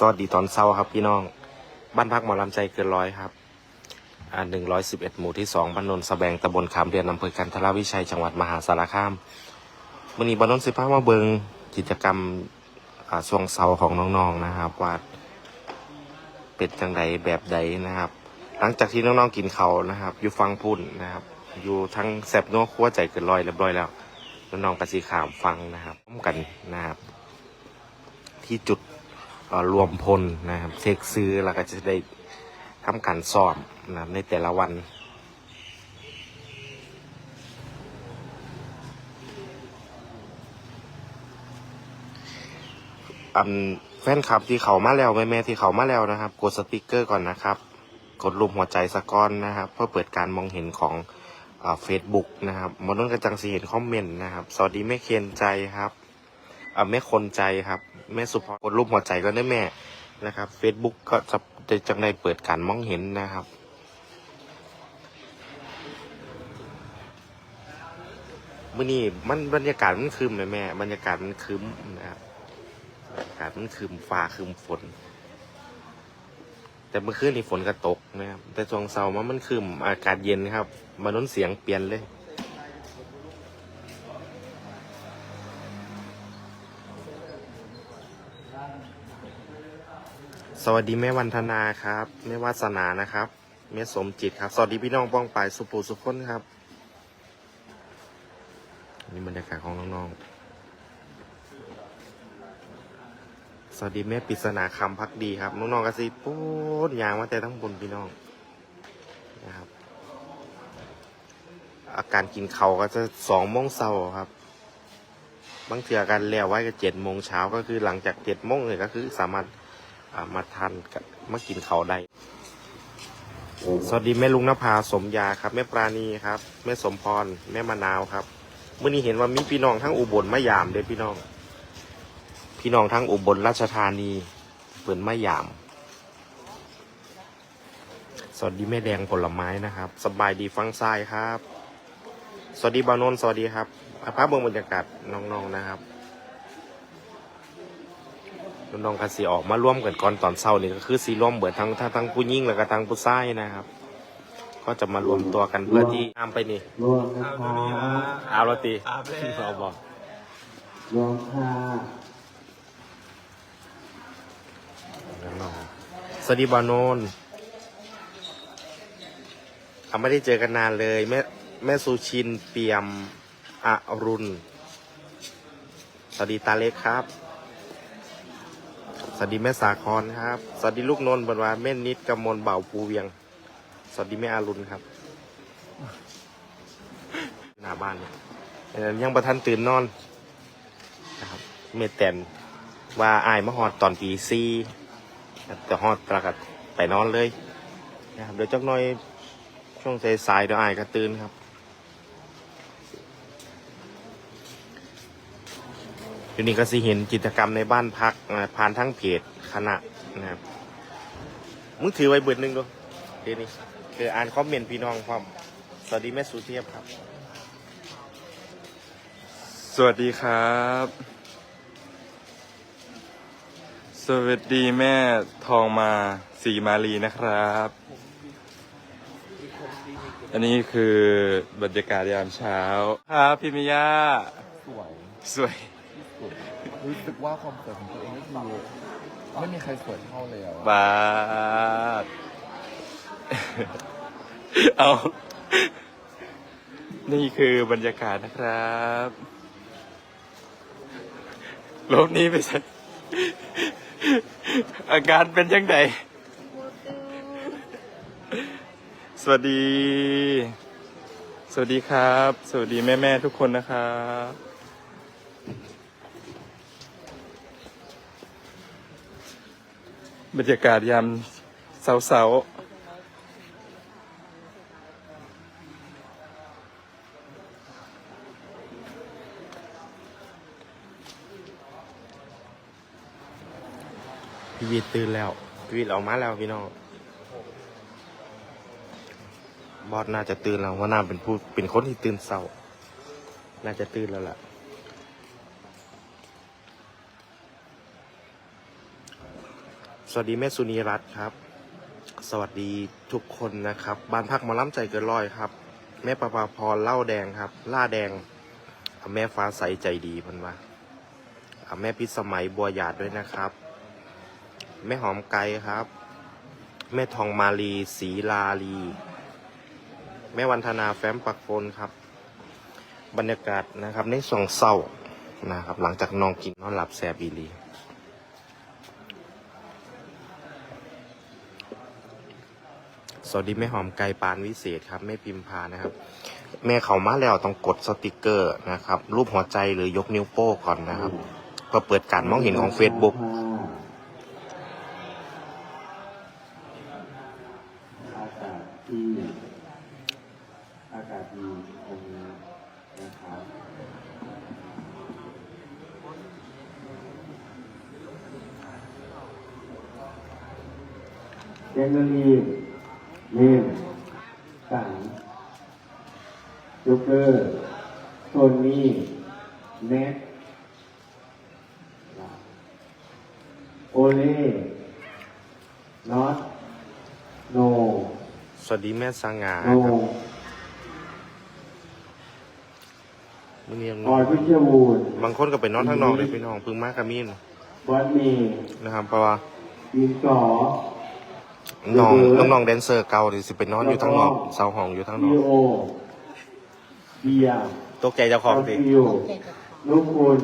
สวัสดีตอนเช้าครับพี่น้อง บ้านพักหมอลำใจเกินร้อยครับอ่าหนึ่งร้อยสิบเอ็ดหมู่ที่สองบ้านนนสแบงตำบลขามเรียนอำเภอกันทรวิชัยจังหวัดมหาสารคามวันนี้บ้านนนสิพามาเบิงกิจกรรมอ่าช่วงเสาของน้องๆนะครับว่าเป็นจังใดแบบใดนะครับ หลังจากที่น้องๆกินเขานะครับ อยู่ฟังพุ่นนะครับ อยู่ทั้งแซบนัวคั่วใจเกินร้อยเรียบร้อยแล้วน้องๆกระสีขามฟังนะครับพร้อมกันนะครับ ที่จุด รวมพลนะครับเช็คซื้อแล้วก็จะได้ทำการสอบนะครับในแต่ละวันอันแฟนคลับที่เขามาแล้วแม่แม่ที่เขามาแล้วนะครับ กดสติกเกอร์ก่อนนะครับ กดรูปหัวใจสะก้อนนะครับ เพื่อเปิดการมองเห็นของเฟซบุ๊กนะครับมนนกระจังสีเห็นคอมเมนต์นะครับ สวัสดีแม่เคียนใจครับ อ่าแม่คนใจครับ แม่สุภากดรูปหัวใจก็ได้แม่นะครับ Facebook ก็จะจะจังได้เปิดการมองเห็นนะครับมื่อนี้มันบรรยากาศมันคืมเลยแม่บรรยากาศมันคืมนะครับบรรยากาศมันคืมฟ้าคืมฝน แต่เมื่อคืนนี่ฝนก็ตกนะครับแต่ช่วงเช้ามันมันคืมอากาศเย็นครับ มันน้นเสียงเปลี่ยนเลย สวัสดีแม่วันธนาครับแม่วาสนานะครับแม่สมจิตครับ สวัสดีพี่น้องป้องปายสุภูสุขคนครับ นี่บรรยากาศของน้องๆ สวัสดีแม่ปริศนาคำพักดีครับน้องๆกสิปูดยางมาแต่ทั้งบนพี่น้องนะครับ อาการกินเขาก็จะสองโมงเช้าครับบางเถื่อกันแล้วไว้ก็เจ็ดโมงเช้าก็คือหลังจากเจ็ดโมงเลยก็คือสามารถ มาทานกับมากินเขาวได้ สวัสดีแม่ลุงนภาสมยาครับ แม่ปราณีครับ แม่สมพร แม่มะนาวครับเมื่อนี้เห็นว่ามีพี่น้องทั้งอุบลมะยามเด้อพี่น้อง พี่น้องทั้งอุบลราชธานีเปิดมะยาม สวัสดีแม่แดงผลไม้นะครับ สบายดีฟังซ้ายครับ สวัสดีบานนท์สวัสดีครับอาภาพเบืองบรรยากาศน้องๆนะครับ น้องๆกันสีออกมาร่วมกันก่อนตอนเช้านี่ก็คือสีร่วมเบิดทั้งทั้งทั้งผู้หญิงแล้วก็ทั้งผู้ชายนะครับ ก็จะมารวมตัวกันเพื่อที่ตามไปนี่รวมนะคะเอาละตีอาบแล้วเราบอกรวมค่ะน้องๆสวัสดีบานนท์อะไม่ได้เจอกันนานเลยแม่แม่สุชินเปี่ยมอรุณสวัสดีตาเล็กครับ สวัสดีแม่สาครครับ สวัสดีลูกนนท์บรวาแม่นิดกำมลเบาภูเวียง สวัสดีแม่อารุณครับ หน้าบ้านเนี่ยยังประทันตื่นนอนนะครับเมแตนว่าอายมาหอดตอนปีซีแต่หอดประกัดไปนอนเลยนะครับเดี๋ยวจักหน่อยช่วงสายๆเดี๋ยวอายก็ตื่นครับ อยู่นี่ก็สิเห็นกิจกรรมในบ้านพักอ่าผ่านทั้งเพจคณะนะครับมึงถือไว้เบิดหนึ่งดูเดี๋ยวนี้คืออ่านคอมเมนต์พี่น้องพร้อมสวัสดีแม่สุเทียบครับ สวัสดีครับ สวัสดีแม่ทองมาสีมาลีนะครับ อันนี้คือบรรยากาศยามเช้า ครับพี่มิยา สวย สวย รู้สึกว่าความสวยของตัวเองก็คือไม่มีใครสวยเท่าเลยอะบาด เอา นี่คือบรรยากาศนะครับลกนี้ไม่ใช่อาการเป็นยังไงสวัสดี สวัสดีครับ สวัสดีแม่ ๆ ทุกคนนะครับ บรรยากาศยามเสาๆพี่วีตื่นแล้วพี่วีออกมาแล้วพี่น้อง บอสน่าจะตื่นแล้วว่าน่าเป็นผู้เป็นคนที่ตื่นเศร้าน่าจะตื่นแล้วล่ะ สวัสดีแม่สุนีรัตน์ครับ สวัสดีทุกคนนะครับ บ้านพักมอล้ำใจเกินร้อยครับ แม่ประภาพรเล่าแดงครับ ล่าแดงอะแม่ฟ้าใสใจดีพันว่าอะแม่พิสมัยบัวหยาดด้วยนะครับ แม่หอมไก่ครับ แม่ทองมาลีศรีลาลี แม่วันธนาแฟ้มปักโฟนครับ บรรยากาศนะครับในสองเศร้านะครับ หลังจากนองกินนอนหลับแซบอีห สวัสดีแม่หอมไก่ปานวิเศษครับแม่พิมพานะครับ แม่เขามาแล้วต้องกดสติกเกอร์นะครับ รูปหัวใจหรือยกนิ้วโป้ก่อนนะครับเพื่อเปิดการมองเห็นของ Facebook อากาศดีอากาศดีตรงนี้นะครับเจนนี นเนมสังจูเกอร์โทนี่เน็ตโอเล่น็อตโนสวัสดีแม่สง่าโนครับมื่อนี้ออยพิเชยวูดบางคนก็ไปนอนทั้งนอกเลยพี่น้องพึ่งมากกามินวัดเมีนะครับเพราะว่าดินก่อ น้องน้องๆแดนเซอร์เก่าที่สิไปนอนอยู่ทั้งนอกเสาห้องอยู่ทั้งนดีอกโอเบียร์ตกใจเจ้าของดิ ฟิวลูกคุณ